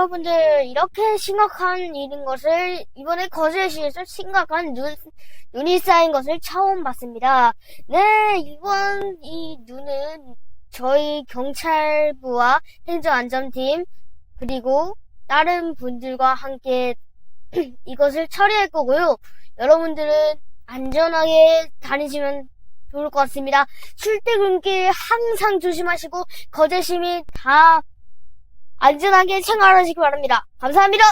여러분들 이렇게 심각한 일인 것을 이번에 거제시에서 심각한 눈 눈이 쌓인 것을 처음 봤습니다. 네, 이번 이 눈은 저희 경찰부와 행정안전팀 그리고 다른 분들과 함께 이것을 처리할 거고요. 여러분들은 안전하게 다니시면 좋을 것 같습니다. 출퇴근길 항상 조심하시고 거제 시민 다 안전하게 생활하시기 바랍니다. 감사합니다.